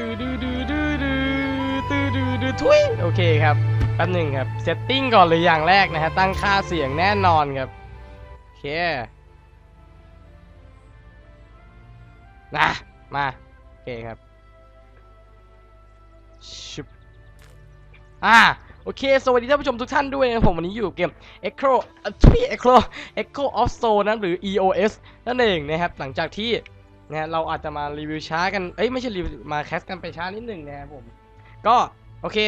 ตืดื้อดื้อดื้อดื้อตื้อดื้อดื้อทุยโอเคครับแป๊บหนึ่งครับเซตติ้งก่อนเลยอย่างแรกนะฮะตั้งค่าเสียงแน่นอนครับโอเคนะมาโอเคครับชุบอ่าโอเค สวัสดีท่านผู้ชมทุกท่านด้วยนะผมวันนี้อยู่เกม Echo อะที่ Echo Echo of Soul นะหรือ EOS นั่นเองนะครับหลังจากที่ นะเราอาจจะมารีวิวช้ากัน เอ้ยไม่ใช่รีวิวมาแคสกันไปช้านิดหนึ่งนะครับผม ก็โอเค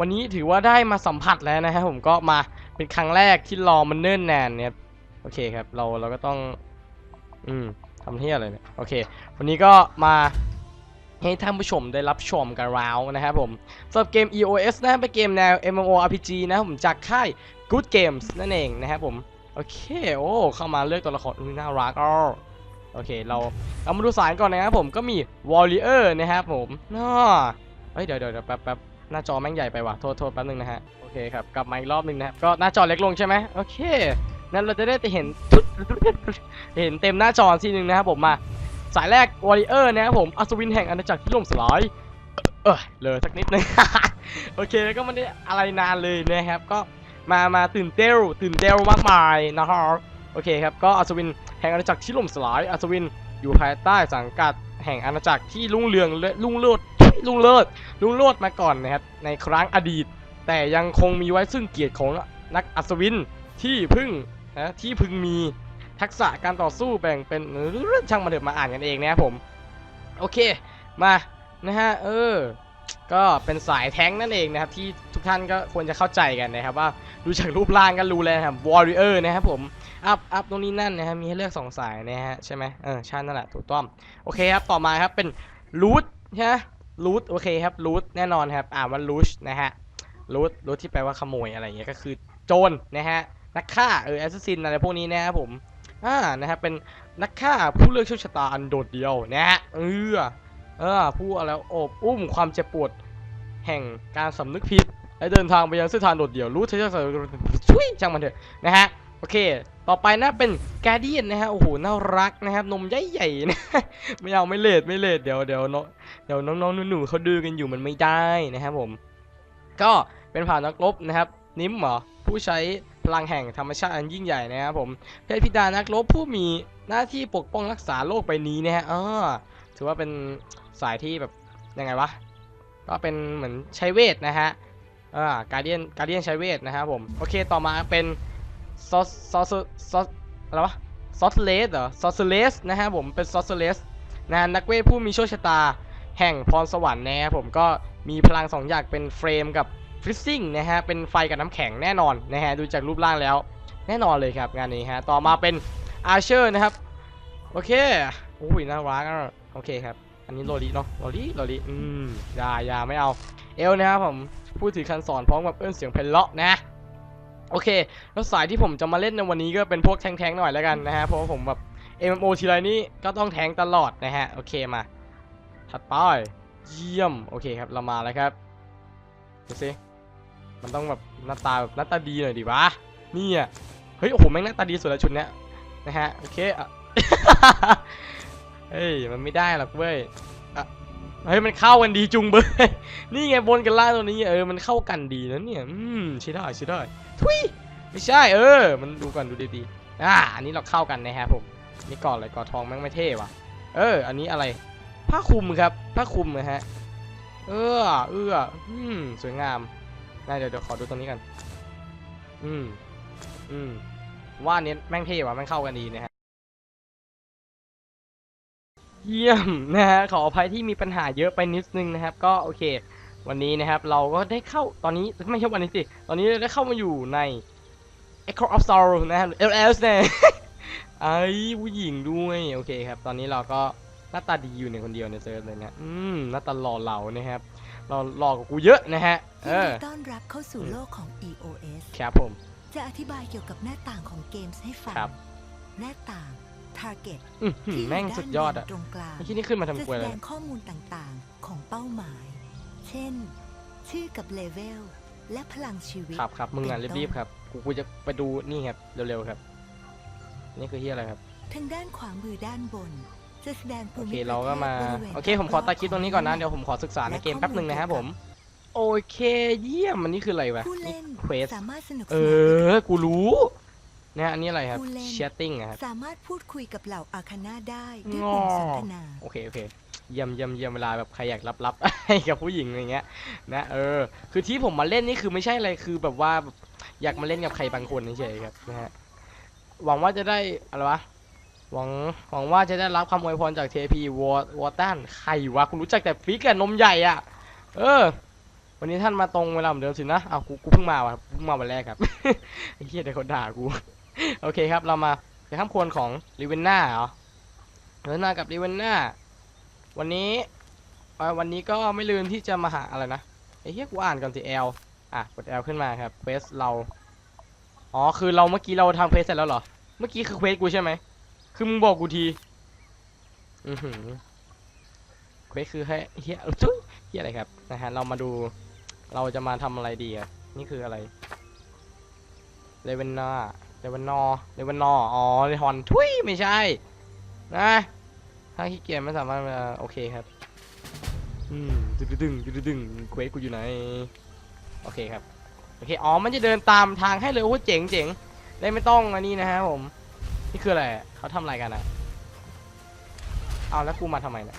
วันนี้ถือว่าได้มาสัมผัสแล้วนะครับผมก็มาเป็นครั้งแรกที่รอมันเนิ่นนานเนี่ยโอเคครับเราเราก็ต้อง อืมทำเที่ยอะไรเนี่ยโอเค วันนี้ก็มาให้ท่านผู้ชมได้รับชมกันแล้วนะครับผมสำหรับเกม EOS นะเป็นเกมแนว MMORPG นะครับผมจากค่าย Good Games นั่นเองนะครับผม โอเค โอ้ เข้ามาเลือกตัวละครน่ารักอะ โอเคเราเรามาดูสารก่อนนะครับผมก็มี Warrior นะครับผมน่าเฮ้ยเดี๋ยวเดี๋ยวเดี๋ยวแป๊บแป๊บหน้าจอแม่งใหญ่ไปว่ะโทษโทษแป๊บนึงนะฮะโอเคครับกลับมาอีกรอบนึงนะครับก็หน้าจอเล็กลงใช่ไหมโอเคนั้นเราจะได้เห็นเห็นเต็มหน้าจอทีนึงนะครับผมมาสายแรก Warrior นะครับผมอัศวินแห่งอาณาจักรที่ล่มสลายเออเลยสักนิดนึงโอเคแล้วก็ไม่ได้อะไรนานเลยนะครับก็มามาตื่นเต้นตื่นเต้นมากมายนะฮะโอเคครับก็อัศวิน แห่งอาณาจักรที่ล่มสลายอัศวินอยู่ภายใต้สังกัดแห่งอาณาจักรที่รุ่งเรืองและรุ่งโรจน์รุ่งเลิศรุ่งโรจน์มาก่อนนะครับในครั้งอดีต แต่ยังคงมีไว้ซึ่งเกียรติของนักอัศวินที่พึ่งนะที่พึงมีทักษะการต่อสู้แบ่งเป็นช่างมาเถอะมาอ่านกันเองนะครับผม โอเคมานะฮะเออ ก็เป็นสายแท้งนั่นเองนะครับ ที่ทุกท่านก็ควรจะเข้าใจกันนะครับ ว่าดูจากรูปร่างก็รู้เลยครับ Warrior นะครับผมอัพอัพตรงนี้นั่นนะฮะมีให้เลือก 2 สายนะฮะใช่ไหมเออใช่นั่นแหละถูกต้องโอเคครับ ต่อมาครับเป็น root ใช่ไหม root โอเคครับ root แน่นอนครับอ่านว่า root นะฮะ root root ที่แปลว่าขโมยอะไรอย่างเงี้ยก็คือโจรนะฮะนักฆ่าเออ assassin อะไรพวกนี้นะครับผมอ่านะครับเป็นนักฆ่าผู้เลือกโชคชะตาอันโดดเดี่ยวนะฮะเออ เออผู้อะไรโอบอุ้มความเจ็บปวดแห่งการสำนึกผิด และเดินทางไปยังเส้นทางโดดเดี่ยวรู้เธอจะช่วยช่างมันเถอะนะฮะโอเค ต่อไปนะเป็นแกเดียนนะฮะโอ้โหน่ารักนะครับนมใหญ่ๆนะไม่เอาไม่เลดไม่เลดเดี๋ยวเดี๋ยวน้องเดี๋ยวน้องๆหนูๆเขาดื้อกันอยู่มันไม่ได้นะครับผม ก็เป็นผ่านนักรบนะครับ นิมเหรอผู้ใช้พลังแห่งธรรมชาติอันยิ่งใหญ่นะครับผมเทพธิดานักรบผู้มีหน้าที่ปกป้องรักษาโลกใบนี้นะฮะอ๋อถือว่าเป็น สายที่แบบยังไงวะก็เป็นเหมือนใช้เวทนะฮะอ่าการเดียนการเดียนใช้เวทนะครับผมโอเคต่อมาเป็นซอสซอสซอสอะไรวะซอสเลสเหรอซอสเลสนะฮะผมเป็นซอสเลสนะฮะนักเวทผู้มีโชคชะตาแห่งพรสวรรค์นะครับผมก็มีพลังสองอย่างเป็นเฟรมกับฟริซซิ่งนะฮะเป็นไฟกับน้ำแข็งแน่นอนนะฮะดูจากรูปร่างแล้ว แน่นอนเลยครับงานนี้ฮะต่อมาเป็นอาร์เชอร์นะครับโอเคโอ้ยน่ารักอะโอเคครับ นนี้โรลีเนาะโรลีโรลีอืมอย่าอย่าไม่เอา เอลนะครับผมผู้ถือคันสอนพร้อมกับเอื้อนเสียงไพเราะนะโอเค แล้วสายที่ผมจะมาเล่นในวันนี้ก็เป็นพวกแทงๆหน่อยแล้วกันนะฮะ เพราะว่าผมแบบ MMO ทีไรนี่ก็ต้องแทงตลอดนะฮะ โอเคมา ถัดไป เยี่ยม โอเคครับ เรามาแล้วครับ ดูสิ มันต้องแบบหน้าตาแบบหน้าตาดีหน่อยดิวะนี่อะเฮ้ย โอ้โห แม่งหน้าตาดีสุดแล้วชุดเนี้ยนะฮะ โอเคอะ เฮ้ยมันไม่ได้หรอกเว้ยอะเฮ้ยมันเข้ากันดีจุงเบยนี่ไงบนกันล่างตัวนี้เออมันเข้ากันดีนะเนี่ยอืมใช่ได้ใช่ได้ทุยไม่ใช่เออ มันดูก่อนดูดีๆอ่าอันนี้เราเข้ากันนะครับผมนี่ก่อนเลยก่อทองแม่งไม่เท่ว่ะ เออ อันนี้อะไรผ้าคลุมครับผ้าคลุมนะฮะเออเอออืมสวยงามได้เดี๋ยวเดี๋ยวขอดูตรงนี้กัน อืมอืมว่าอันนี้แม่งเท่ว่ะแม่งเข้ากันดีนะฮะ เยี่ยมนะฮะขออภัยที่มีปัญหาเยอะไปนิดนึงนะครับ ก็โอเค วันนี้นะครับเราก็ได้เข้าตอนนี้ไม่ใช่วันนี้สิตอนนี้เราได้เข้ามาอยู่ใน Echo of Sorrow นะครับ LS เนี่ยไอ้ผู้หญิงด้วยโอเคครับ ตอนนี้เราก็หน้าตาดีอยู่ในคนเดียวในเซิร์ฟเลยนะอืมหน้าตาหล่อเหลานะครับเราหล่อกว่ากูเยอะนะฮะ เอยินอ ดีต้อนรับเข้าสู่โลกของ EOS ครับผม จะอธิบายเกี่ยวกับหน้าต่างของเกมส์ให้ฟัง ครับ หน้าต่าง Target อือหือที่แม่งด้านสุดยอดอะบนตรงกลางไอ้ที่นี่ขึ้นมาจะทำกแสวยเลดยงข้อมูลต่างๆ ของเป้าหมาย เช่น ชื่อกับเลเวล และพลังชีวิตครับครับมึงอะเป็นต้นรีบๆครับกูกูจะไปดูนี่ครับเร็วๆครับ นี่คือที่อะไรครับ ทางด้านขวามือด้านบน จะแสดงภูโอมิเคเราก็มาประทศบริวณโอเค ผมขอตัดคลิปตรงนี้ก่อนนะเดี๋ยวผมขอศึกษาในเกมแป๊บหนึ่งนะครับผม โอเคเยี่ยมอันนี้คืออะไรวะผู้เล่นเควสสามารถสนุกสเอนานอกูรู้ นะอันนี้อะไรครับผู้เล่นแชทติ้งครับ สามารถพูดคุยกับเหล่าอาคาน่าได้ด้วยงอปุ่มสนทนา โอเคโอเคเยี่ยมเยี่ยมเยี่ยมเวลาแบบใครอยากรับๆให้กับผู้หญิงอะไรเงี้ยนะเออ คือที่ผมมาเล่นนี่คือไม่ใช่อะไรคือแบบว่าแบบอยากมาเล่นกับใครบางคนเฉยๆครับนะฮะหวังว่าจะได้อะไรวะหวังหวังว่าจะได้รับคำอวยพรจากเทพีวอวอตันใครวะคุณรู้จักแต่ฟิกกับนมใหญ่อะเออ วันนี้ท่านมาตรงเวลาเหมือนเดิมสินะอ้าวกูกูเพิ่งมาว่ะเพิ่งมาวันแรกครับไอ้เหี้ยเดี๋ยวเขาด่ากู โอเคครับ เรามาในข้ามควรของลิเวนน่าเหรอลิเวนน่ากับลิเวนน่าวันนี้วันนี้ก็ไม่ลืมที่จะมาหาอะไรนะไอ้เหี้ยกูอ่านก่อนสิ L อะกด L ขึ้นมาครับเควสเราอ๋อคือเราเมื่อกี้เราทำเควสเสร็จแล้วเหรอเมื่อกี้คือเควสกูใช่ไหมคือมึงบอกกูทีอือหือเควสคือให้เฮียจุ๊ยเฮียอะไรครับนะฮะเรามาดูเราจะมาทำอะไรดีอะนี่คืออะไรเลเวนนา เลเวนนอเลเวนนออ๋อเลฮอนทุยไม่ใช่ นะถ้าขี้เกียจไม่สามารถโอเคครับ อืมดึงดึงดึงดึงเควสกูอยู่ไหน โอเคครับ โอเค อ๋อ มันจะเดินตามทางให้เลยโอ้โหเจ๋งเจ๋งได้ไม่ต้องอันนี้นะฮะผม นี่คืออะไรเขาทำอะไรกันอะเอาแล้วกูมาทำไมเนี่ย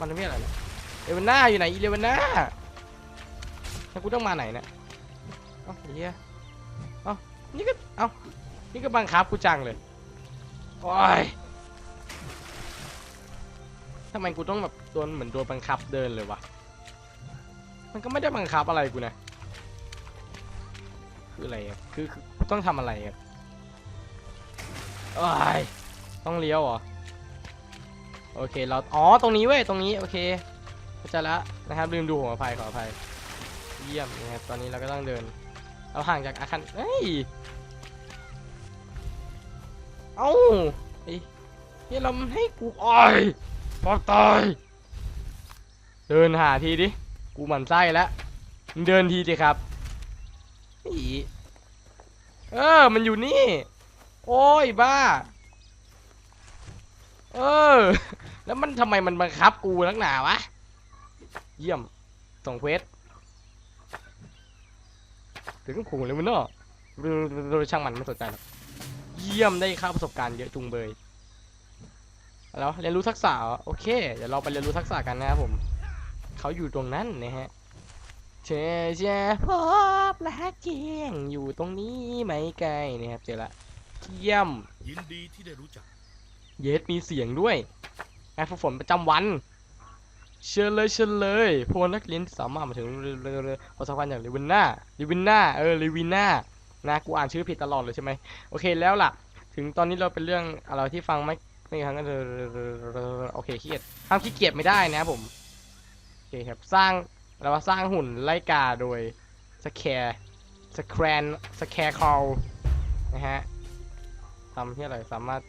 มันไม่อะไรเนี่ยเลเวนน่าอยู่ไหนอีเลเวนน่าแล้วกูต้องมาไหนเนี่ยเอ้าไอ้เฮีย นี่ก็ เอ้า นี่ก็บังคับกูจังเลย โอ้ยทำไมกูต้องแบบโดนเหมือนโดนบังคับเดินเลยวะ มันก็ไม่ได้บังคับอะไรกูนะ คืออะไรอะคือคือต้องทำอะไรอะโอ้ยต้องเลี้ยวเหรอ โอเค เรา อ๋อ ตรงนี้เว้ย ตรงนี้ โอเคเข้าใจละนะครับ ลืมดูหัวอภัยขออภัย เยี่ยมนะครับ ตอนนี้เราก็ต้องเดิน เราห่างจากอาคารเฮ้ย เอ้าไอ้เฮียเราให้กูอ้อยปอกตาย เดินหาทีดิ กูหมั่นไส้แล้วมึงเดินทีสิครับอีเออ มันอยู่นี่ โอ้ยบ้า เออ แล้วมันทำไมมันบังคับกูนักหนาวะ เยี่ยมส่งเควส ถึงก็ขู่เลยมันเนาะโดยช่างมันไม่สนใจหรอกเยี่ยมได้ค่าประสบการณ์เยอะจุงเบย แล้วเรียนรู้ทักษะเหรอโอเค เดี๋ยวเราไปเรียนรู้ทักษะกันนะครับผม เขาอยู่ตรงนั้นนะฮะเชเชพบและเกียงอยู่ตรงนี้ไม่ไกลนะครับเจอละเยี่ยมยินดีที่ได้รู้จัก เยสมีเสียงด้วยงานฝึกฝนประจำวัน เชิญเลยเชิญเลยพวกนักเรียนสามารถมาถึงเร็วๆประสบการณ์อย่างลิวินน่าลิวินน่าเออลิวินน่านะกูอ่านชื่อผิดตลอดเลยใช่ไหมโอเคแล้วล่ะ ถึงตอนนี้เราเป็นเรื่องอะไรที่ฟังไม่ไม่ครั้งก็โอเคขี้เกียจห้ามขี้เกียจไม่ได้นะผมโอเคครับสร้างเราว่าสร้างหุ่นไล่กาโดยสแคร์สแครนสแคร์คอลนะฮะทำที่อะไรสามารถ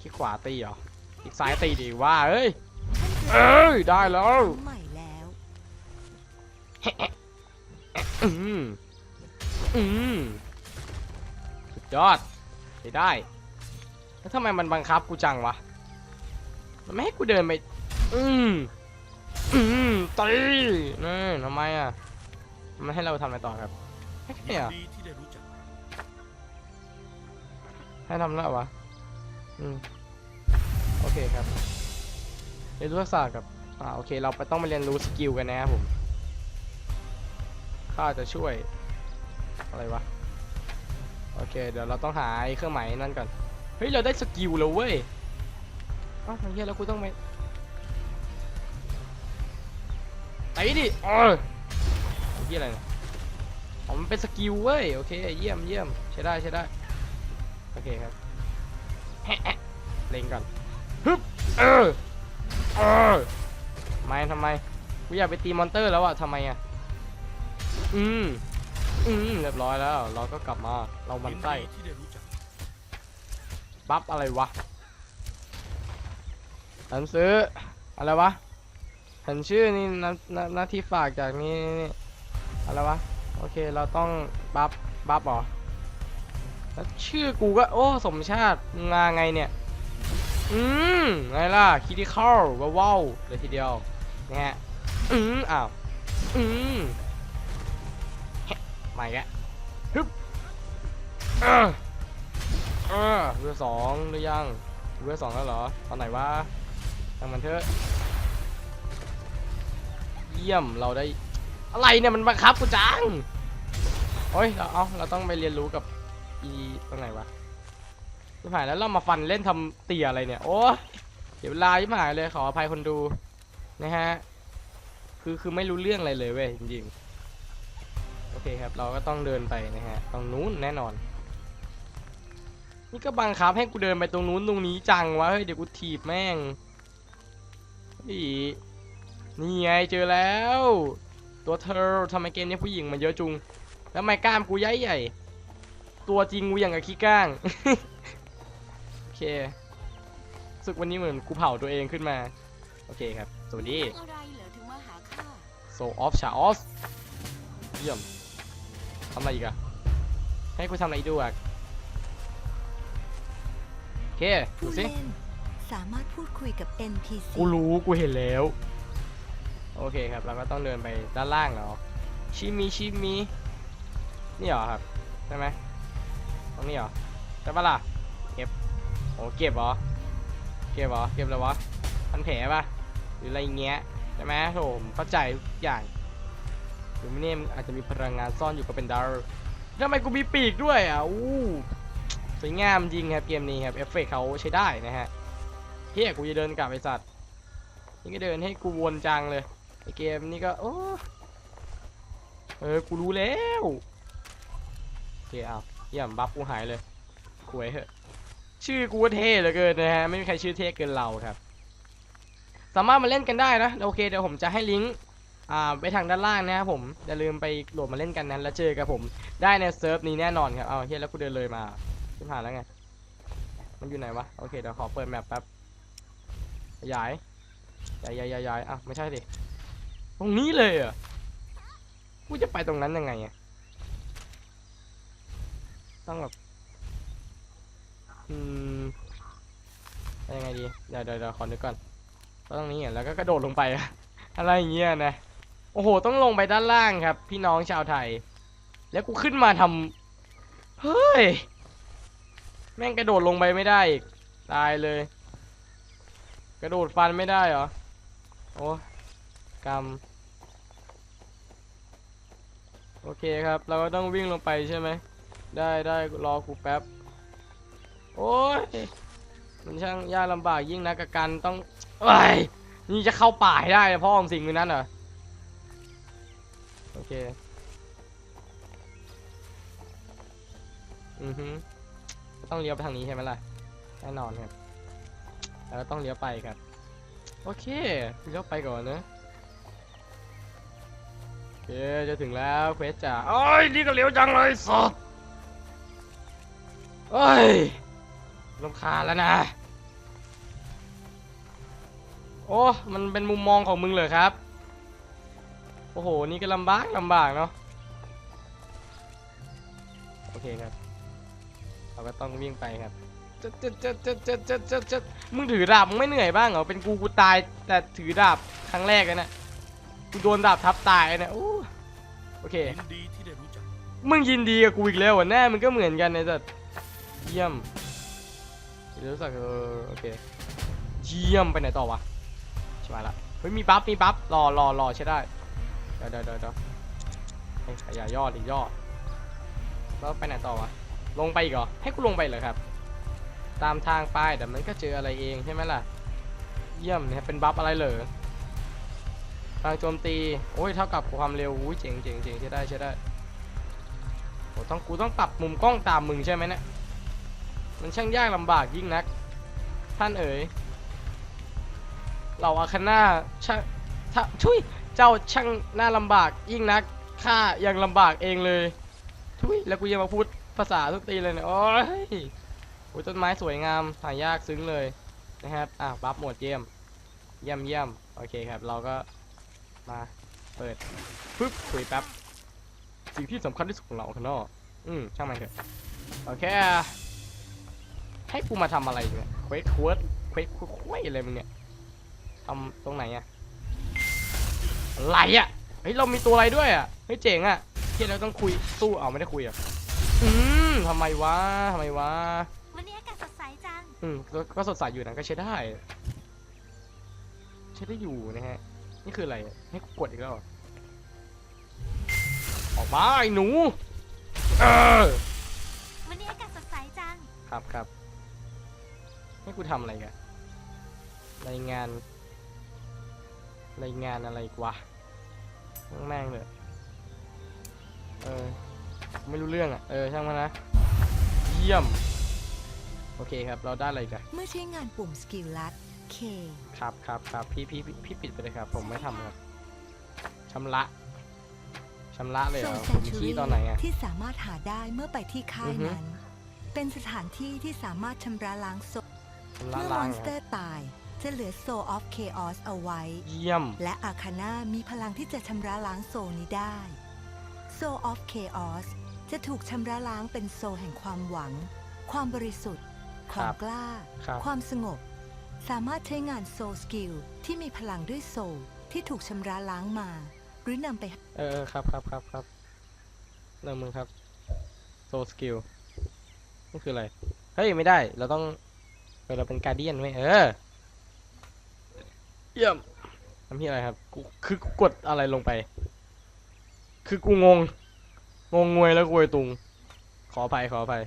คลิกขวาตีเหรอคลิกซ้ายตีดีว่าเอ้ย เอ้ยได้แล้วใหม่แล้วอืมอืมสุดยอดใช้ได้แล้วทำไมมันบังคับกูจังวะมันไม่ให้กูเดินไปอืมอืมตีนี่ทำไมอะมันให้เราทำอะไรต่อครับให้แค่ยิเนี้นอะดีที่ได้รู้จักให้ทำแล้ววะอืมโอเคครับ เรียนรู้ทักษะกับอ่าโอเค เราไปต้องมาเรียนรู้สกิลกันนะครับผมข้าจะช่วยอะไรวะโอเค เดี๋ยวเราต้องหาเครื่องหมายนั่นก่อนเฮ้ยเราได้สกิลแล้วเว้ยเอ้าวเฮียแล้วกูต้องไปไอ้ดิเออไอ้เฮียอะไรเนี่ยอ๋อมันเป็นสกิลเว้ยโอเคเยี่ยมเยี่ยมใช้ได้ใช้ได้โอเคครับเล็งก่อนฮึบเออ เออทำไมทำไมกูอยากไปตีมอนเตอร์แล้วอะทำไมอะอืมอืมเรียบร้อยแล้ว เราก็กลับมา เรามันยินไส้ดีที่ได้รู้จักบัฟอะไรวะ ฉันซื้อ อะไรวะ ฉันชื่อนี่นาหนาน้าที่ฝากจากนี่นี่อะไรวะ โอเค เราต้องบัฟบัฟหรอแล้วชื่อกูก็ โอ้ สมชาติงมาไงเนี่ย อืมไงล่ะคิดที่เข้าว้าวเลยทีเดียวนะฮะอืมอ้าวอืมแฮะมาอีกแล้วฮึบเออเออเรือสองหรือยังเรือสองแล้วเหรอตอนไหนวะทางมันเถอะเยี่ยมเราได้อะไรเนี่ยมันบังคับกูจังโอ้ยเราเอาเราต้องไปเรียนรู้กับอีตรงไหนวะ ที่ผ่านแล้วเรามาฟันเล่นทำเตี่ยอะไรเนี่ย โอ้เดี๋ยวเวลาที่ผ่านเลยขออภัยคนดูนะฮะ คือคือไม่รู้เรื่องอะไรเลยเว้ยจริงๆ โอเคครับเราก็ต้องเดินไปนะฮะตรงนู้นแน่นอน นี่ก็บังคับให้กูเดินไปตรงนู้นตรงนี้จังวะเฮ้ยเดี๋ยวกูถีบแม่งนี่นี่ไงเจอแล้ว ตัวเธอทำไมเกมนี้ผู้หญิงมันเยอะจุง แล้วทำไมกล้ามกูใหญ่ใหญ่ ตัวจริงกูอย่างกับขี้ก้าง เครู้สึกวันนี้เหมือนกูเผาตัวเองขึ้นมา โอเคครับ สวัสดีอะไรเหรอถึงมาหาข้าโซออฟชาออสเยี่ยมทำอะไรอีกอะให้กูทำอะไรอีกดูอะโอเคดูผู้สิ เล่นสามารถพูดคุยกับ NPC กูรู้กูเห็นแล้ว โอเคครับ เราก็ต้องเดินไปด้านล่างแล้วชิมิชิมินี่เหรอครับ ใช่ไหมตรงนี้เหรอใช่ปะล่ะเก็บ โอ้เก็บเหรอ เก็บเหรอ เก็บเลยวะพันแผลปะหรืออะไรเงี้ยใช่ไหมโถผมเข้าใจทุกอย่างหรือไม่เนี่ยอาจจะมีพลังงานซ่อนอยู่ก็เป็นดาวทำไมกูมีปีกด้วยอะอู้สวยงามจริงครับเกมนี้ครับเอฟเฟกเขาใช้ได้นะฮะเฮียกูจะเดินกลับไอสัตว์นี่ก็เดินให้กูวนจังเลยไอเกมนี่ก็โอ้เออกูรู้แล้วโอเคเอาเยี่ยมบัฟกูหายเลยหวยเหอะ ชื่อกูเท่เหลือเกินนะฮะ ไม่มีใครชื่อเท่เกินเราครับ สามารถมาเล่นกันได้นะ โอเคเดี๋ยวผมจะให้ลิงก์อ่าไปทางด้านล่างนะครับผม อย่าลืมไปโหลดมาเล่นกันนั้น แล้วเจอกับผม ได้ในเซิร์ฟนี้แน่นอนครับ เอาเฮียแล้วกูเดินเลยมาขึ้นผ่านแล้วไง มันอยู่ไหนวะ โอเคเดี๋ยวขอเปิดแมปแป๊บขยายย้ายย้ายย้ายย้ายอะไม่ใช่ดิ ตรงนี้เลยอะกูจะไปตรงนั้นยังไงอะต้องแบบ อืมยังไงดีเดี๋ยวเดี๋ยวเดี๋ยวขอนึกก่อนตรงนี้อะแล้วก็กระโดดลงไปอะอะไรอย่างเงี้ยนะโอ้โห ต้องลงไปด้านล่างครับ พี่น้องชาวไทย แล้วกูขึ้นมาทำเฮ้ย แม่งกระโดดลงไปไม่ได้อีก ตายเลย กระโดดฟันไม่ได้เหรอ โอ้กรรมโอเคครับ เราก็ต้องวิ่งลงไปใช่ไหม ได้ได้รอกูแป๊บ โอ้ยมันช่างยากลำบากยิ่งนะกับการต้องเอ้ยนี่จะเข้าป่าให้ได้นะพ่อของสิ่งนี้นั้นเหรอโอเคอือฮึต้องเลี้ยวไปทางนี้ใช่ไหมล่ะแน่นอนครับแล้วก็ต้องเลี้ยวไปครับ โอเคเลี้ยวไปก่อนนะโอเคจะถึงแล้วเควสจ่าโอ้ยนี่ก็เลี้ยวจังเลยสดโอ้ย รำคาญแล้วนะ โอ้มันเป็นมุมมองของมึงเลยครับ โอ้โห นี่ก็ลำบากลำบากเนาะ โอเคครับ เราก็ต้องวิ่งไปครับจะจะจะจะจะจะจะจะมึงถือดาบมึงไม่เหนื่อยบ้างเหรอ เป็นกูกูตายแต่ถือดาบครั้งแรกเลยนะกูโดนดาบทับตายนะโอ้โอเคยินดีที่ได้รู้จักมึงยินดีกับกูอีกแล้วเหรอแน่มึงก็เหมือนกันไอ้สัสเยี่ยม รู้สึกเออโอเคเยี่ยมไปไหนต่อวะใช่ไหมละเฮ้ยมีบัฟมีบัฟรอรอรอใช้ได้เดี๋ยวเดี๋ยวเดี๋ยวเดี๋ยวเฮ้ยอย่าย่อดิย่อแล้วไปไหนต่อวะลงไปอีกเหรอให้กูลงไปเหรอครับ ตามทางไปแต่มันก็เจออะไรเองใช่ไหมล่ะ เยี่ยมเนี่ยเป็นบัฟอะไรเหรอทางโจมตีโอ้ยเท่ากับความเร็วอุ้ยเจ๋งเจ๋งเจ๋งใช้ได้ใช้ได้โอ้ต้องกูต้องปรับมุมกล้องตามมึงใช่ไหมเนะี่ย มันช่างยากลำบากยิ่งนัก ท่านเอ๋ยเราอาคาน่าช่างถ้าชุยเจ้าช่างน่าลำบากยิ่งนักข้ายังลำบากเองเลยทุยแล้วกูยังมาพูดภาษาทุกตีเลยเนี่ยโอ้ยโอ้ยต้นไม้สวยงามหายากซึ้งเลยนะครับอะบัฟหมดเยี่ยมเยี่ยมเยี่ยมโอเคครับ เราก็มาเปิดปึ๊บคุยแป๊บสิ่งที่สำคัญที่สุดของเราข้างนอกอืมช่างมันเถอะโอเค ให้กูมาทำอะไรเนี่ยเควสเควสควสคุยอะไรมึงเนี่ยทำตรงไหนอะอะไรอะเฮ้ยเรามีตัวอะไรด้วยอะเฮ้ยเจ๋งอะที่เราต้องคุยสู้เอาไม่ได้คุยอะอืมทำไมวะทำไมวะวันนี้อากาศสดใสจังอืมก็ก็สดใสอยู่นะก็ใช้ได้ ใช้ได้อยู่นะฮะนี่คืออะไรอะให้กูกดอีกแล้วเหรอออกมาไอ้หนูเออวันนี้อากาศสดใสจัง ครับครับ ให้กูทำอะไรกันรายงาน รายงานอะไรกวะแม่งเลยเออ ไม่รู้เรื่องอะ เออ ช่างมันนะ เยี่ยม โอเคครับ เราได้อะไรกันเมื่อใช้งานปุ่มสกิลลัด K ครับครับครับพี่พี่พี่พี่ปิดไปเลยครับ ผมไม่ทำครับชำระชำระเลยเหรโซอแซผมนชูชี้รี่ตอนไหนอะที่สามารถหาได้เมื่อไปที่ค่าอืยอฮึนั้น เป็นสถานที่ที่สามารถชำระล้างโซชำระ เมื่อมล้าองนเหสรเตออร์ตาย จะเหลือโซออฟเคออสเอาไว้ เยี่ยม และอาคาน่ามีพลังที่จะชำระล้างโซนี้ได้ โซออฟเคออสจะถูกชำระล้างเป็นโซแห่งความหวัง ความบริสุทธิ์คครัวามบกล้า ครับ ความสงบ สามารถใช้งานโซสกิลที่มีพลังด้วยโซที่ถูกชำระล้างมา หรือนำไป เออเออครับครับครับครับเริ่มมึงครับโซสกิลนี่คืออะไร เฮ้ย ไม่ได้ เราต้อง เออเราเป็นการเดียนไหมเออ เยี่ยมทำที่อะไรครับกูคือกูกดอะไรลงไป คือกูงง งงงวยแล้วกวยตุง ขออภัยขออภัย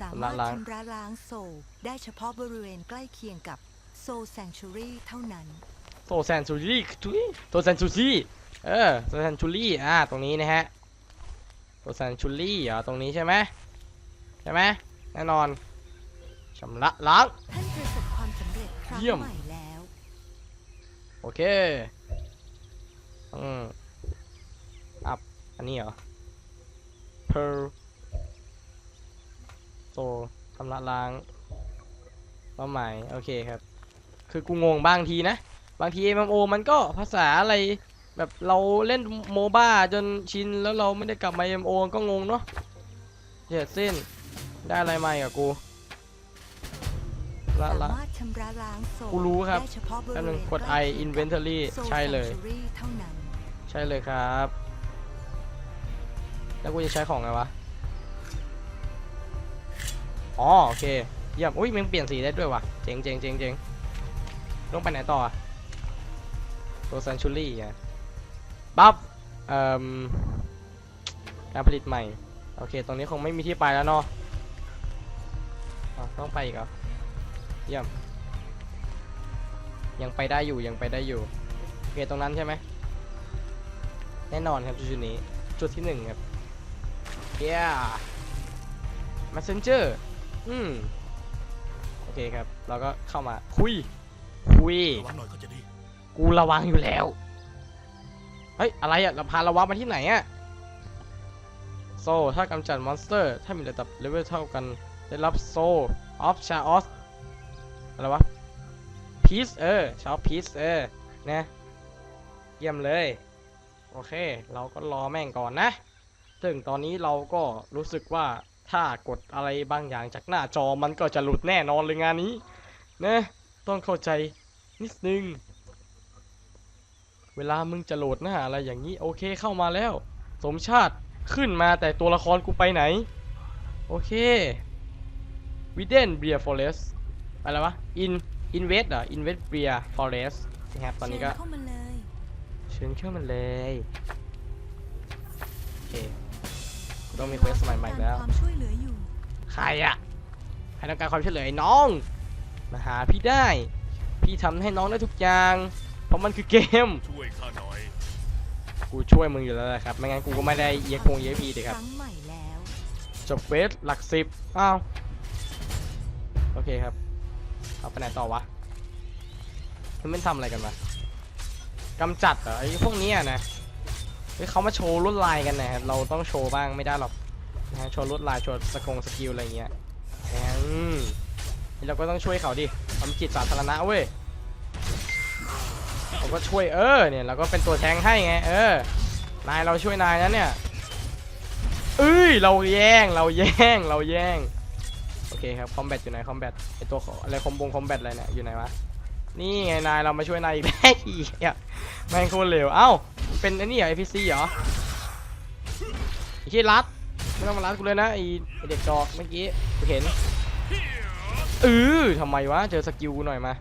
สามารถชำระล้าง ชำระล้างโซลได้เฉพาะบริเวณใกล้เคียงกับโซลแซงชูรีเท่านั้น โซแซนชูรี่ทุยโซแซนชูรี่เออโซแซนชูรี่อ่าตรงนี้นะฮะโซแซนชูรี่เหรอตรงนี้ใช่ไหมใช่ไหมแน่นอน ชำระล้าง ท่านประสบความสำเร็จครั้งเยี่ยม ใหม่แล้ว โอเค อืม อัพ อันนี้เหรอ per โซชำระล้างเป้าหมาย โอเคครับ คือกูงงบางทีนะ บางที MMO มันก็ภาษาอะไร แบบเราเล่นโมบ้าจนชิน แล้วเราไม่ได้กลับมา MMO ก็งงเนาะเจ็ดสิ้น ได้อะไรมาอีกอะกู ละ สาละมารถชำระล้างโซลกูรู้ครับ ได้เฉพาะบริแป๊บเวนึณงกด ใกล้ I เคียงกับ inventory Soul ใช่เลย Sanctuary เท่านั้น ใช่เลยครับ แล้วกูจะใช้ของไงวะ อ๋อโอเคเยี่ยมอุ้ยมึงเปลี่ยนสีได้ด้วยวะเจ๋งเจ๋งเจ๋งเจ๋งต้องไปไหนต่ออะตัวซันชูรี่อะปั๊บเอ่มการผลิตใหม่ โอเค ตรงนี้คงไม่มีที่ไปแล้วเนาะอ๋อต้องไปอีกเหรอ เยี่ยม ยังไปได้อยู่ยังไปได้อยู่โอเคตรงนั้นใช่ไหม แน่นอนครับจุดๆนี้ จุดที่หนึ่งครับ yeah messenger อืม โอเคครับ เราก็เข้ามาคุย คุย ระวังหน่อยก็จะดีกูระวังอยู่แล้ว เฮ้ย อะไรอะเราพาระวังมาที่ไหนอะโซ ถ้ากำจัดมอนสเตอร์ ถ้ามีระดับเลเวลเท่ากัน ได้รับโซ ออฟชาออส อะไรวะพีซเออชาอพีซเออนะเยี่ยมเลย โอเค เราก็รอแม่งก่อนนะ ซึ่งตอนนี้เราก็รู้สึกว่าถ้ากดอะไรบางอย่างจากหน้าจอมันก็จะหลุดแน่นอนเลยงานนี้นะต้องเข้าใจนิดนึง เวลามึงจะโหลดหน้าอะไรอย่างนี้ โอเคเข้ามาแล้ว สมชาติขึ้นมาแต่ตัวละครกูไปไหน โอเควิเดนเบียร์ฟอเรส อะไรวะอินอินเวสเหรออินเวสเบียร์ฟอเรสนะครับตอนนี้ก็ เชิญเข้ามาเลยเชิญเข้ามาเลยโอเคกูต้องมีเควสสมัยใหม่แล้ว ความช่วยเหลืออยู่ ใครอะใครต้องการความช่วยเหลือไอ้น้อง มาหาพี่ได้ พี่ทำให้น้องได้ทุกอย่าง เพราะมันคือเกม ช่วยข้าหน่อย กูช่วยมึงอยู่แล้วแหละครับ ไม่งั้นกูก็ไม่ได้เอียกพงเอียพีดิครับ ครั้งใหม่แล้ว จบเควสหลักสิบอ้าว โอเคครับ เอาไปไหนต่อวะมันไม่ทำอะไรกันวะกำจัดเหรอไอ้พวกนี้นะเฮ้ยเขามาโชว์ลวดลายกันนะครับเราต้องโชว์บ้างไม่ได้หรอกนะฮะโชว์ลวดลายโชว์สกงสกิลอะไรเงี้ยนะฮะอืมนี่เราก็ต้องช่วยเขาดิทำจิตสาธารณะเว้ยเราก็ช่วยเออเนี่ยเราก็เป็นตัวแทงให้ไงเออนายเราช่วยนายนะเนี่ยเอ้ยเราแย่งเราแย่งเราแย่ง โอเคครับคอมแบทอยู่ไหนคอมแบทไอตัวอะไรคอมบงคอมแบทอะไรเนี่ยอยู่ไหนวะนี่ไงนายเรามาช่วยนายอีกแล้วอีกอะแม่งโคตรเร็วเอ้าเป็นไอ้นี่เหรอ NPC เหรอไอ้ขี้รัดไม่ต้องมารัดกูเลยนะไอ้เด็กจอกเมื่อกี้กูเห็นเออทำไมวะเจอสกิลกูหน่อยมา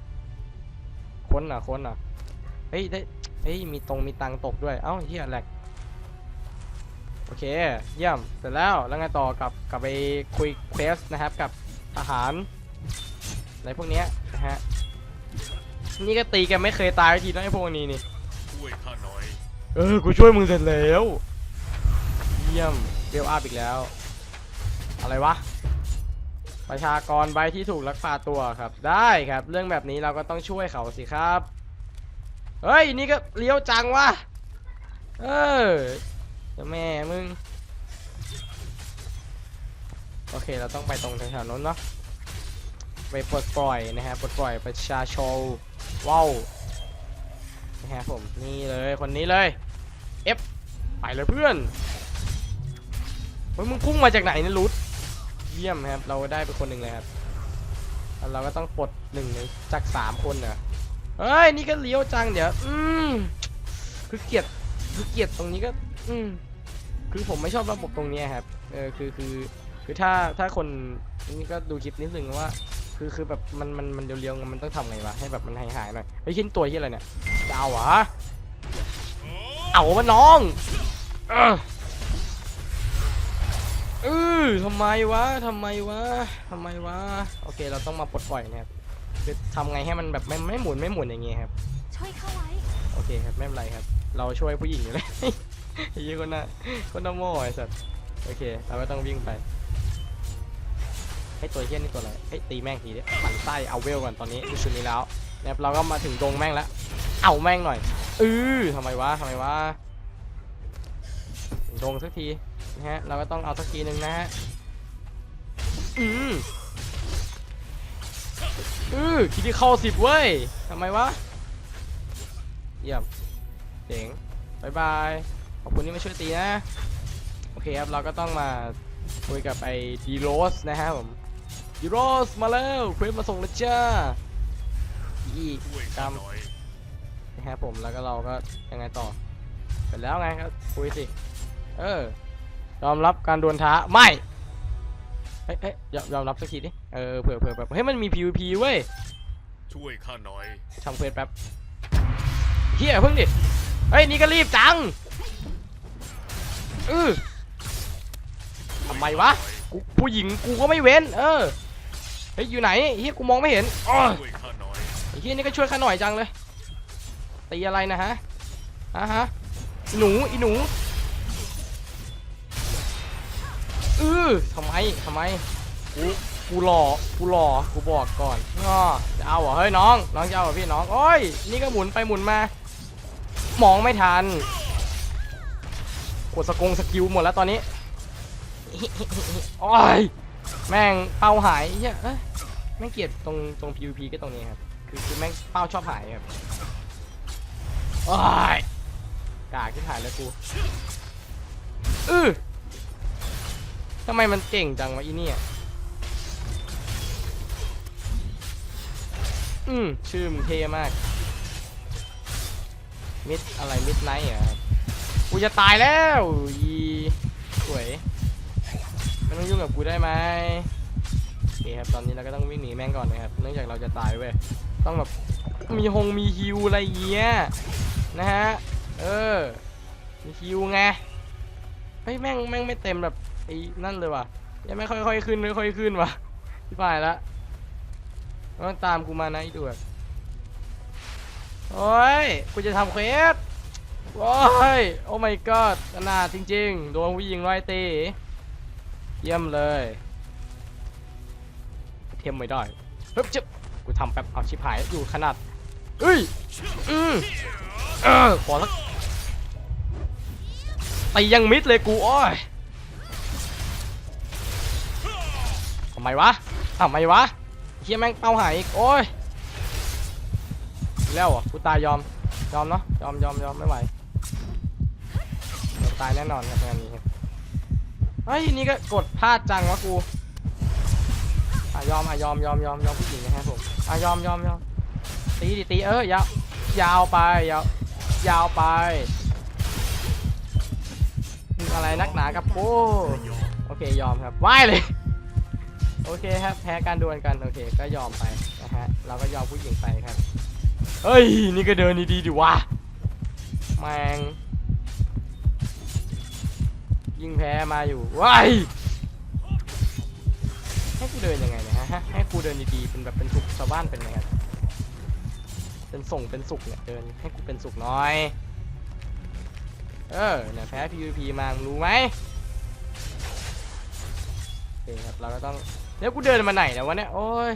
ค้นอะค้นอะเฮ้ยได้เฮ้ยมีตรงมีตังคตกด้วยเอ้าเฮียแหลก โอเค เยี่ยม เสร็จแล้ว แล้วไงต่อกับกับไปคุยเควสนะครับกับทหารอะไรพวกเนี้ยนะฮะ นี่ก็ตีกันไม่เคยตายสักทีนะไอ้พวกนี้นี่ช่วยข้าหน่อย เออ กูช่วยมึงเสร็จแล้ว เยี่ยมเบลอัพอีกแล้ว อะไรวะ ประชากรใบที่ถูกลักพาตัวครับ ได้ครับ เรื่องแบบนี้เราก็ต้องช่วยเขาสิครับ เฮ้ย นี่ก็เลี้ยวจังวะเออเจ้าแม่มึง โอเคเราต้องไปตรงแถวๆนั้นเนาะไปปลดปล่อยนะฮะปลดปล่อยประชาชนว้าวนะฮะผมนี่เลยคนนี้เลย F ไปเลยเพื่อนเฮ้ยมึงพุ่งมาจากไหนเนะรุดเยี่ยมครับเราได้ไปคนหนึ่งเลยครับเราก็ต้องปลดหนึ่งจากสามคนน่ะเฮ้ยนี่ก็เลี้ยวจังเดี๋ยวอืมคือเกลียดคือเกลียดตรงนี้ก็ อืม คือผมไม่ชอบระบบตรงเนี้ยครับ เออคือคือคือถ้าถ้าคนนี่ก็ดูคลิปนิดนึงว่า คือคือแบบมันมันมันเรียวๆมันต้องทำไงวะให้แบบมันหายหายๆหน่อยเฮ้ยชิ้นตัวที่อะไรเนี่ยจะเอาเหรอเอาวะน้องเออเออทำไมวะทำไมวะทำไมวะโอเคเราต้องมาปลดปล่อยนะครับคือทำไงให้มันแบบไม่ไม่หมุนไม่หมุนอย่างเงี้ยครับช่วยเข้าไว้โอเคครับไม่เป็นไรครับ เราช่วยผู้หญิงอยู่เลย ไอ้ยี่คนน่ะคนน่ะโม่ไอ้สัสโอเค เราก็ต้องวิ่งไปไอ้ตัวเฮี้ยนี่ตัวอะไรเฮ้ยตีแม่งทีเดิปั่นไส้เอาเวลก่อนตอนนี้ดูชุดนี้แล้วนะครับเราก็มาถึงดงแม่งแล้ว เอาแม่งหน่อยเออทำไมวะทำไมวะถึงดงสักทีนะฮะเราก็ต้องเอาสักทีหนึ่งนะฮะอืมเออคิดที่เข้าสิบเว้ยทำไมวะเยี่ยมเจ๋งบายบาย ขอบคุณที่มาช่วยตีนะ โอเคครับ เราก็ต้องมาคุยกับไอ้ดีโรสนะฮะผมดีโรสมาแล้วเควสมาส่งแล้วจ้าอีกช่วยกรข้ารหน่อยนะครับผมแล้วก็เราก็ยังไงต่อเสร็จแล้วไงครับคุยสิ เออยอมรับการดวลท้าไม่เฮ้ยเฮ้ยยอมยอมรับสักทีดิเออเผื่อเผื่อแบบเฮ้ยมันมี PVP เว้ยช่วยข้าหน่อยทำเควสแป๊บเฮียเพิ่งดิเฮ้ยนี่ก็รีบจัง เออทำไมวะกูผู้หญิงกูก็ไม่เว้น เออเฮ้ยอยู่ไหนเฮียกูมองไม่เห็นอ้อช่วยข้าหน่อยไอ้เฮียนี่ก็ช่วยข้าหน่อยจังเลยตีอะไรนะฮะอะฮะหนูอีหนูเออทำไมทำไมกูกูหล่อกูหล่อกูบอกก่อนง้อจะเอาเหรอเฮ้ยน้อง น้องจะเอาเหรอพี่น้องโอ้ยนี่ก็หมุนไปหมุนมา มองไม่ทัน กดสกงสกิลหมดแล้วตอนนี้โอ้ยแม่งเป้าหายเหี้ยเอ้ยแม่งเกลียดตรงตรง PVP ก็ตรงนี้ครับคือคือแม่งเป้าชอบหายครับโอ้ยกากที่หายแล้วกูอือทำไมมันเก่งจังวะอีเนี่ยอืมชื่อมึงเท่มาก มิดอะไรมิดไนท์เหรอครับ กูจะตายแล้วอีสวยไม่ต้องยุ่งกับกูได้ไหมโอเคครับตอนนี้เราก็ต้องวิ่งหนีแม่งก่อนนะครับ เนื่องจากเราจะตายเว้ยต้องแบบมีฮงมีฮิวอะไรเงี้ยนะฮะเออมีฮิวไงเฮ้ยแม่งแม่งไม่เต็มแบบไอ้นั่นเลยว่ะยังไม่ค่อยๆขึ้นไม่ค่อยขึ้นว่ะพี่ฝ่ายละต้องตามกูมานะไอ้ดูแบบโอ้ยกูจะทำเควส โอ้ยโอ้ my god ขนาดจริง ๆ โดนผู้หญิงร้อยตี เยี่ยมเลย เทียมไม่ได้เฮ้ยจึ๊บกูทำแป๊บเอาชิบหายอยู่ขนาดเอ้ยอืมเออขอสักตียังมิดเลยกู โอ้ยทำไมวะทำไมวะเฮียแม่งเป้าหายอีก โอ้ยแล้วอะกูตายยอม ยอมเนาะ ยอมยอมยอมไม่ไหว ตายแน่นอนครับงานนี้ครับเฮ้ยนี่ก็กดพลาดจังวะกูอะยอมอะยอมยอมยอมยอมผู้หญิงนะครับผมอะยอมยอมยอมตีดิตีเออยาวยาวไปยาวยาวไปอะไรนักหนากับโอ้โอเคยอมครับไหว้เลยโอเคครับแพ้การดวลกันโอเคก็ยอมไปนะฮะเราก็ยอมผู้หญิงไปครับเฮ้ยนี่ก็เดินดีๆดิวะแมง ยิงแพ้มาอยู่ว้ายให้กูเดินยังไงเนะฮะให้กูเดินดีๆเป็นแบบเป็นสุขชาวบ้านเป็นยังไงเป็นส่งเป็นสุขเนี่ยเดินให้กูเป็นสุขน้อย เออเนี่ยแพ้ PVP มามึงรู้ไหมโอเคครับเราก็ต้องเดี๋ยวกูเดินมาไหนแล้ววะเนี่ยโอ้ย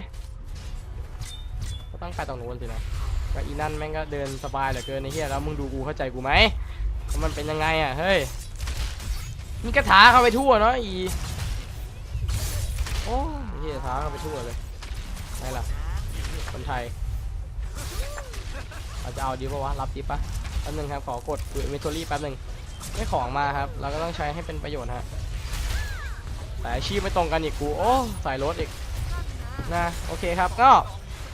ก็ต้องไปตรงนู้นสินะก็อีนั่นแม่งก็เดินสบายเหลือเกินไอ้เหี้ยแล้วมึงดูกูเข้าใจกูไหมมันเป็นยังไงอะเฮ้ย มีกระถาเข้าไปทั่วเนาะอีโอ้ยเหี้ยท้าเข้าไปทั่วเลยไงล่ะคนไทยเราจะเอาดีปะวะรับดีปะแป๊บนึงครับขอกดเวทอรี่แป๊บนึงได้ของมาครับ เราก็ต้องใช้ให้เป็นประโยชน์ฮะแต่อาชีพไม่ตรงกันอีกกูโอ้ใส่รถอีกนะโอเคครับก็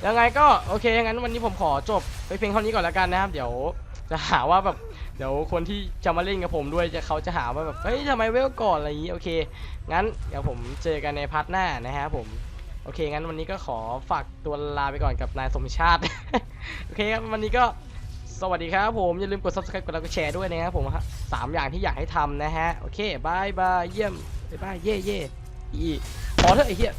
ยังไงก็โอเคงั้นวันนี้ผมขอจบไปเพียงเท่านี้ก่อนแล้วกันนะครับ เดี๋ยวจะหาว่าแบบ เดี๋ยวคนที่จะมาเล่นกับผมด้วยจะเขาจะหาว่าแบบเฮ้ยทำไมเวลก่อนอะไรอย่างนี้โอเค งั้นเดี๋ยวผมเจอกันในพาร์ทหน้านะฮะผมโอเคงั้นวันนี้ก็ขอฝากตัวลาไปก่อนกับนายสมชาติ โอเคครับวันนี้ก็สวัสดีครับผม อย่าลืมกด subscribe กดไลค์กดแชร์ด้วยนะครับผมฮะสามอย่างที่อยากให้ทำนะฮะ โอเคบายบายเยี่ยมบายบายเย่เย่อีพอเถอะไอ้เหี้ย